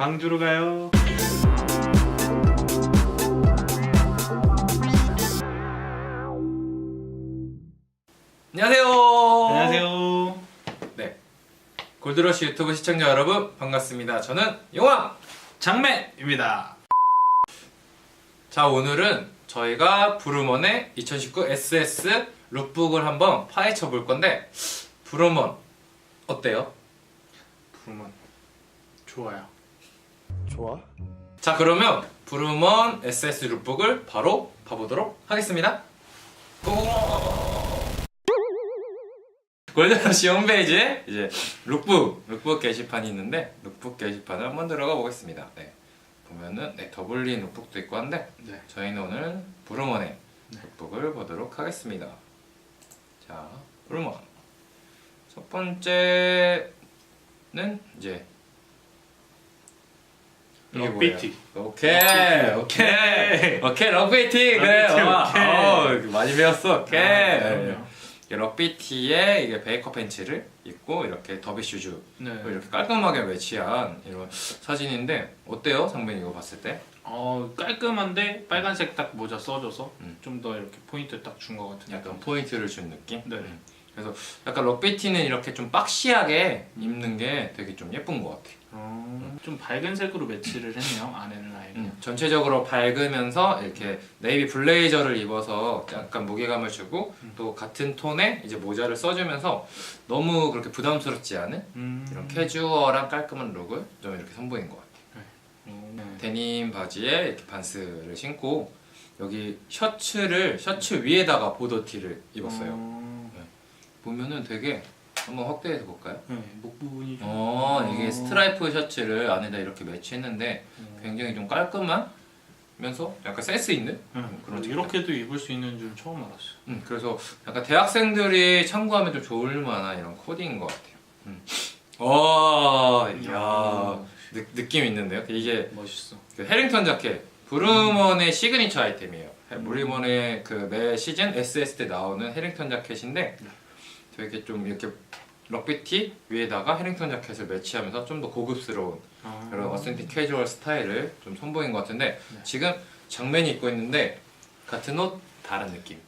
광주로 가요. 안녕하세요. 안녕하세요. 네. 골드러시 유튜브 시청자 여러분 반갑습니다. 저는 용왕. 장맨입니다. 자 오늘은 저희가 브루먼의 2019 SS 룩북을 한번 파헤쳐 볼 건데 브루먼 어때요? 부르면 좋아요. 자 그러면 브루먼 SS 룩북을 바로 봐보도록 하겠습니다. 고! 골드러시 홈페이지에 이제 룩북 룩북 게시판이 있는데 룩북 게시판을 한번 들어가 보겠습니다. 네. 보면은 네, 더블린 룩북도 있고 한데 네. 저희는 오늘 브루먼의 룩북을 보도록 하겠습니다. 자, 브루먼 첫 번째는 이제 이게 뭐예요? 럭비티. 오케이, 오케이, 오케이, 럭비티 그래. 럭비티, 와, 오케이. 어, 많이 배웠어. 오케이. 아, 그럼요. 이게 럭비티에 이게 베이커 팬츠를 입고 이렇게 더비 슈즈 네. 이렇게 깔끔하게 매치한 이런 사진인데 어때요, 상민 이거 봤을 때? 어 깔끔한데 빨간색 딱 모자 써줘서 음. 좀 더 이렇게 포인트 딱 준 것 같은 약간. 포인트를 준 느낌? 네. 그래서 약간 럭비티는 이렇게 좀 박시하게 입는 게 되게 좀 예쁜 것 같아. 어, 좀 밝은 색으로 매치를 했네요. 안에는 아예. 음, 전체적으로 밝으면서 이렇게 네이비 블레이저를 입어서 약간 무게감을 주고 음. 또 같은 톤의 이제 모자를 써주면서 너무 그렇게 부담스럽지 않은 음. 이런 캐주얼한 깔끔한 룩을 좀 이렇게 선보인 것 같아. 음. 네. 데님 바지에 이렇게 반스를 신고 여기 셔츠를 셔츠 위에다가 보더티를 입었어요. 어, 보면은 되게 한번 확대해서 볼까요? 네, 목 부분이 좀. 어, 이게 어. 스트라이프 셔츠를 안에다 이렇게 매치했는데 어. 굉장히 좀 깔끔하면서 약간 센스 있는 네, 그런 이렇게도 입을 수 있는 줄 처음 알았어요. 음, 그래서 약간 대학생들이 참고하면 좀 좋을 만한 이런 코디인 것 같아요. 음. 와, 야 느, 느낌 있는데요? 이게 멋있어. 그 해링턴 자켓 브루먼의 시그니처 아이템이에요. 브루먼의 그 매 시즌 SS 때 나오는 해링턴 자켓인데 되게 좀 이렇게 럭비티 위에다가 해링턴 자켓을 매치하면서 좀 더 고급스러운 아. 그런 어센틱 캐주얼 스타일을 좀 선보인 것 같은데 네. 지금 장면이 입고 있는데 같은 옷 다른 느낌.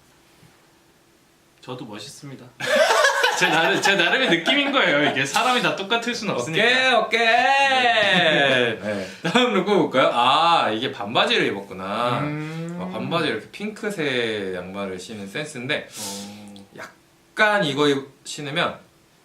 저도 멋있습니다. 제 나름 제 나름의 느낌인 거예요. 이게 사람이 다 똑같을 수는 없으니까. 오케이 오케이. 네. 다음 룩 볼까요? 아 이게 반바지를 입었구나. 음. 아, 반바지 이렇게 핑크색 양말을 신은 센스인데 어. 약간 이거 입- 신으면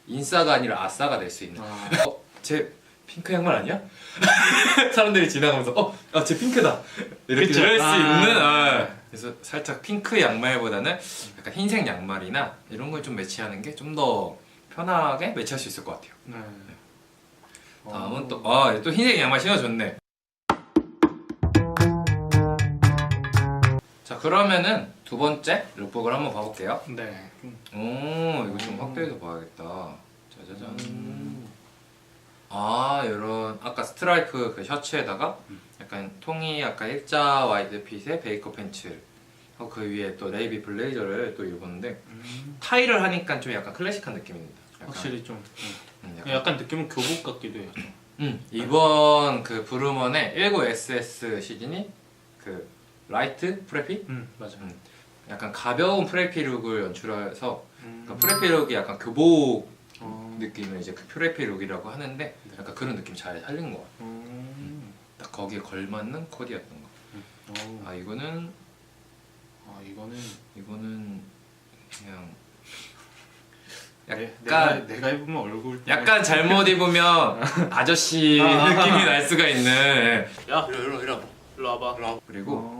인싸가 아니라 아싸가 될 수 있는. 아. 어, 제 핑크 양말 아니야? 사람들이 지나가면서 어, 아, 제 핑크다. 이렇게 그쵸? 이럴 수 아. 있는. 아, 그래서 살짝 핑크 양말보다는 약간 흰색 양말이나 이런 걸 좀 매치하는 게 좀 더 편하게 매치할 수 있을 것 같아요. 네. 다음은 어. 또, 아, 또 흰색 양말 신어줬네. 자, 그러면은 두 번째 룩북을 한번 봐볼게요. 네. 음. 오, 이거 좀 확대해서 봐야겠다. 짜자잔. 음. 아, 이런 아까 스트라이프 그 셔츠에다가 약간 통이 약간 일자 와이드 핏의 베이커 팬츠 하고 그 위에 또 네이비 블레이저를 또 입었는데 음. 타이를 하니까 좀 약간 클래식한 느낌입니다. 약간, 확실히 좀 음, 음. 약간 약간 느낌은 교복 같기도 해요. 좀. 음, 이번 그 브루먼의 19SS 시즌이 그 라이트 프레피? 음 맞아. 음, 약간 가벼운 프레피 룩을 연출해서 음. 그러니까 프레피 룩이 약간 교복 어. 느낌을 이제 그 프레피 룩이라고 하는데 약간 그런 느낌 잘 살린 것 같아요. 음. 딱 거기에 걸맞는 코디였던 거. 어. 아 이거는 아 이거는 이거는 그냥 내, 약간 내가 내가 입으면 얼굴 약간 잘못 입으면 아저씨 아. 느낌이 날 수가 있는 야 이리 이리 와봐. 이리 와봐. 이리 와봐. 그리고 어.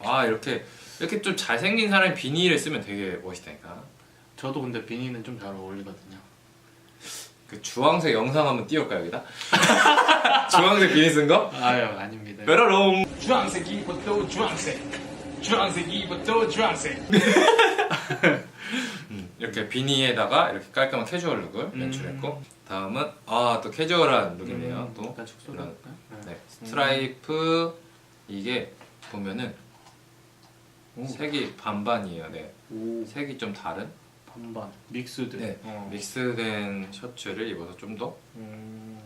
아 이렇게 이렇게 좀 잘생긴 사람이 비니를 쓰면 되게 멋있다니까 저도 근데 비니는 좀 잘 어울리거든요. 그 주황색 영상 한번 띄울까 여기다? 주황색 비니 쓴 거? 아유 아닙니다. 메로롱 주황색 입어도 주황색 주황색 입어도 주황색 음, 이렇게 비니에다가 이렇게 깔끔한 캐주얼 룩을 음. 연출했고 다음은 아 또 캐주얼한 룩이네요 또 약간 이런- 할까요? 네, 스트라이프 이게 보면은 오. 색이 반반이에요. 네, 오 색이 좀 다른 반반 믹스드. 네, 어. 믹스된 셔츠를 입어서 좀 더 음.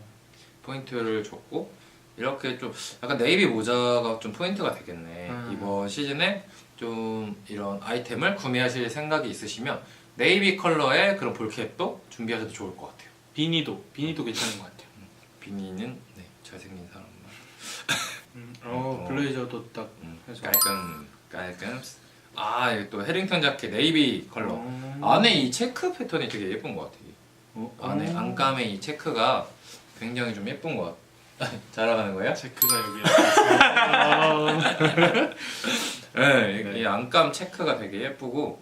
포인트를 줬고 이렇게 좀 약간 네이비 모자가 좀 포인트가 되겠네. 음. 이번 시즌에 좀 이런 아이템을 구매하실 생각이 있으시면 네이비 컬러의 그런 볼캡도 준비하셔도 좋을 것 같아요. 비니도 비니도 괜찮은 것 같아요. 비니는 네, 잘생긴 사람만. 음, 어 블레이저도 딱 음, 해서. 깔끔 깔끔. 아, 이게 또 해링턴 자켓 네이비 컬러. 어. 안에 이 체크 패턴이 되게 예쁜 것 같아. 이게. 어, 안에 어. 안감에 이 체크가 굉장히 좀 예쁜 것 같아. 자랑하는 거예요? 체크가 여기. 네, 네. 이 안감 체크가 되게 예쁘고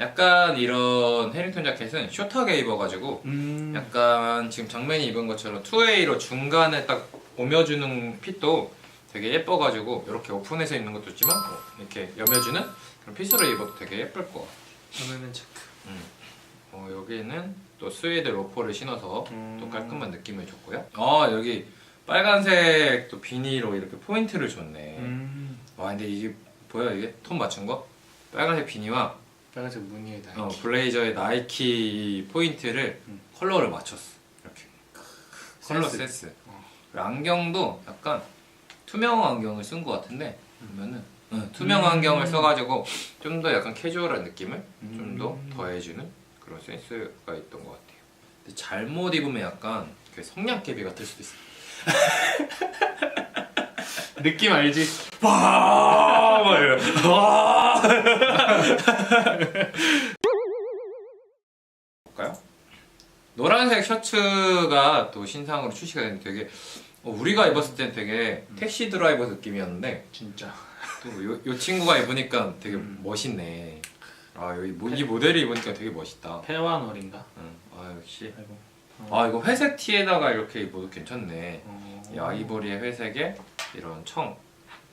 약간 이런 해링턴 자켓은 숏하게 입어가지고 음. 약간 지금 정면이 입은 것처럼 투웨이로 중간에 딱 오며주는 핏도 되게 예뻐가지고 이렇게 오픈해서 입는 것도 있지만 어, 이렇게 여며주는 그런 핏으로 입어도 되게 예쁠 것 같아. 그러면은 체크. 어, 여기는 또 스웨이드 로퍼를 신어서 음. 또 깔끔한 느낌을 줬고요. 아 여기 빨간색 또 비니로 이렇게 포인트를 줬네. 음. 와 근데 이게 보여 이게 톤 맞춘 거? 빨간색 비니와 빨간색 무늬에 나이키. 어, 블레이저의 나이키 포인트를 음. 컬러를 맞췄어. 이렇게 컬러 센스. 센스. 어. 안경도 약간 투명 안경을 쓴 것 같은데 보면은 응, 투명 음. 안경을 써가지고 좀 더 약간 캐주얼한 느낌을 음. 좀더 더해주는 그런 센스가 있던 것 같아요. 근데 잘못 입으면 약간 그 성냥개비 같을 수도 있어. 느낌 알지? 와, 막 이래. 와. 볼까요? 노란색 셔츠가 또 신상으로 출시가 됐는데 되게 어, 우리가 입었을 땐 되게 택시 드라이버 느낌이었는데 진짜. 또 요 친구가 입으니까 되게 음. 멋있네. 아 여기 모- 이 모델이 입으니까 되게 멋있다. 페와놀인가? 응. 아 역시. 아이고. 아 이거 회색 티에다가 이렇게 입어도 괜찮네. 어. 이 아이보리의 회색에 이런 청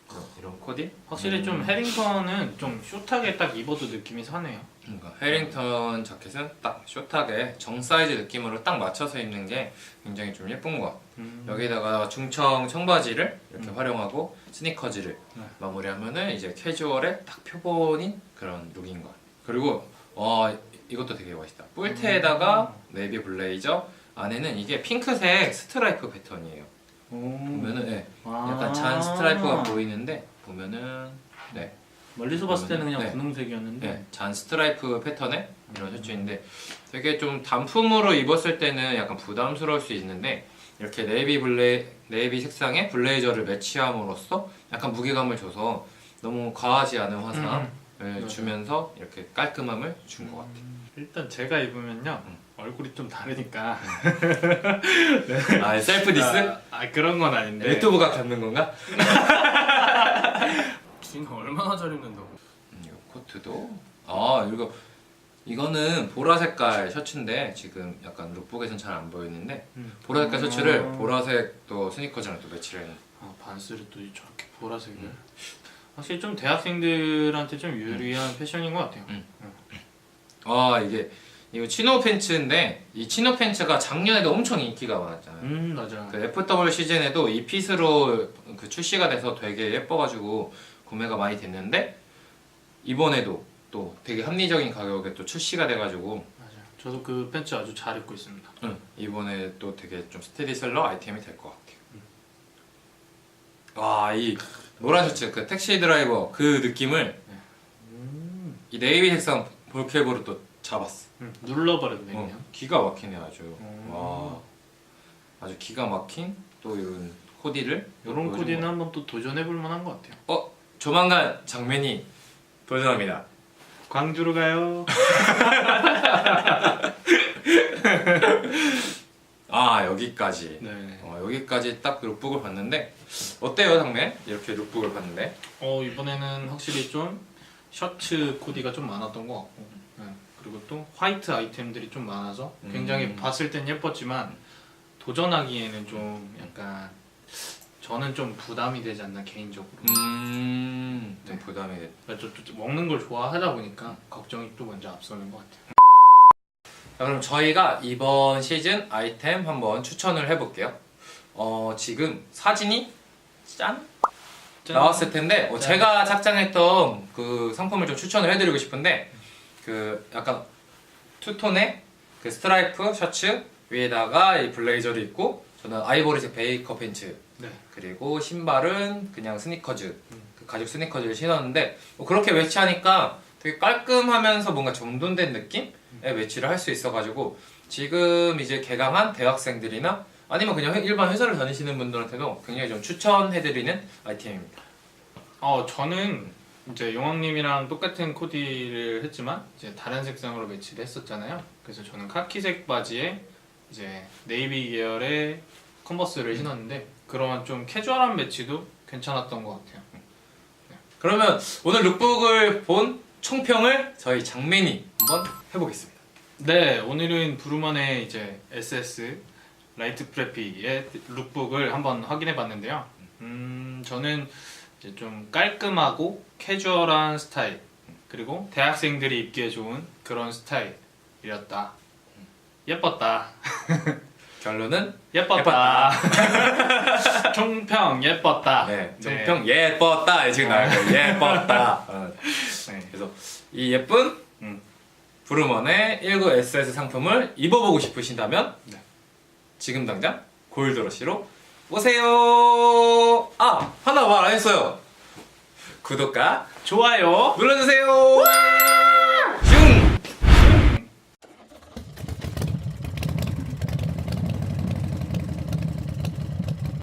이런, 이런 코디. 확실히 좀 음. 해링턴은 좀 숏하게 딱 입어도 느낌이 사네요. 그러니까 해링턴 자켓은 딱 숏하게 정 사이즈 느낌으로 딱 맞춰서 입는 게 굉장히 좀 예쁜 것 같아. 음. 여기다가 중청 청바지를 이렇게 음. 활용하고 스니커즈를 네. 마무리하면은 이제 캐주얼의 딱 표본인 그런 룩인 것 같아. 그리고 와 이것도 되게 멋있다. 뿔테에다가 네이비 블레이저 안에는 이게 핑크색 스트라이프 패턴이에요. 보면은 네, 아. 약간 잔 스트라이프가 보이는데 보면은 네, 멀리서 봤을 때는 그냥 네. 분홍색이었는데 네, 잔 스트라이프 패턴의 이런 셔츠인데 되게 좀 단품으로 입었을 때는 약간 부담스러울 수 있는데 이렇게 네이비 블레 네이비 색상의 블레이저를 매치함으로써 약간 무게감을 줘서 너무 과하지 않은 화사함을 맞아요. 주면서 이렇게 깔끔함을 준 것 같아요. 일단 제가 입으면요 음. 얼굴이 좀 다르니까 아 셀프 디스? 아, 아, 그런 건 아닌데 유튜브가 갖는 건가? 지금 얼마나 잘 입는다고 음, 이 코트도 아 이거 이거는 보라 색깔 셔츠인데 지금 약간 룩북에선 잘 안 보이는데 음. 보라 색깔 셔츠를 음. 보라색 또 스니커즈랑 또 매치를 했네. 아, 반스를 또 저렇게 보라색을 음. 확실히 좀 대학생들한테 좀 유리한 패션인 것 같아요 음. 아 이게 이거 치노 팬츠인데 이 치노 팬츠가 작년에도 엄청 인기가 많았잖아요. 음 맞아 그 FW 시즌에도 이 핏으로 그 출시가 돼서 되게 예뻐가지고 구매가 많이 됐는데 이번에도 또 되게 합리적인 가격에 또 출시가 돼가지고 맞아 저도 그 팬츠 아주 잘 입고 있습니다 응, 이번에 또 되게 좀 스테디셀러 아이템이 될 것 같아요. 와 이 노란 셔츠 그 택시 드라이버 그 느낌을 음. 이 네이비 색상 볼캡으로 또 잡았어. 음, 눌러버렸네 어, 그냥 기가 막히네 아주. 음. 와 아주 기가 막힌 또 이런 코디를 이런 보여준 코디는 것 한번 또 도전해볼 만한 것 같아요 같아요. 어 조만간 장면이 도전합니다. 광주로 가요 아 여기까지. 네. 어, 여기까지 딱 룩북을 봤는데 어때요 장면? 이렇게 룩북을 봤는데 어 이번에는 확실히 좀 셔츠 코디가 좀 많았던 것 같고 네. 그리고 또 화이트 아이템들이 좀 많아서 굉장히 음. 봤을 땐 예뻤지만 도전하기에는 좀 약간 저는 좀 부담이 되지 않나 개인적으로 음, 좀 네. 부담이 됐. 그러니까 저, 저 먹는 걸 좋아하다 보니까 걱정이 또 먼저 앞서는 것 같아요 자, 그럼 저희가 이번 시즌 아이템 한번 추천을 해볼게요. 어, 지금 사진이 짠 짠. 나왔을 텐데 어, 짠. 제가 착장했던 그 상품을 좀 추천을 해드리고 싶은데 그 약간 투톤의 그 스트라이프 셔츠 위에다가 이 블레이저를 입고 저는 아이보리색 베이커 팬츠 네. 그리고 신발은 그냥 스니커즈, 그 가죽 스니커즈를 신었는데 뭐 그렇게 매치하니까 되게 깔끔하면서 뭔가 정돈된 느낌의 매치를 할 수 있어가지고 지금 이제 개강한 대학생들이나 아니면 그냥 회- 일반 회사를 다니시는 분들한테도 굉장히 좀 추천해드리는 아이템입니다. 어 저는 이제 용왕님이랑 똑같은 코디를 했지만 이제 다른 색상으로 매치를 했었잖아요. 그래서 저는 카키색 바지에 이제 네이비 계열의 컨버스를 신었는데 그런 좀 캐주얼한 매치도 괜찮았던 것 같아요. 그러면 오늘 룩북을 본 총평을 저희 장맨이 한번 해보겠습니다. 네, 오늘은 브루먼의 이제 SS 라이트 프레피의 룩북을 한번 확인해 봤는데요. 음, 저는 이제 좀 깔끔하고 캐주얼한 스타일 그리고 대학생들이 입기에 좋은 그런 스타일이었다. 예뻤다. 결론은 예뻤다. 총평 예뻤다. 네, 총평 예뻤다 지금 나와요. 예뻤다. 어, 네. 그래서 이 예쁜 음. 브루먼의 19 SS 상품을 입어보고 싶으신다면 네. 지금 당장 골드러시로 오세요. 아 하나 말 안 했어요. 구독과 좋아요. 눌러주세요.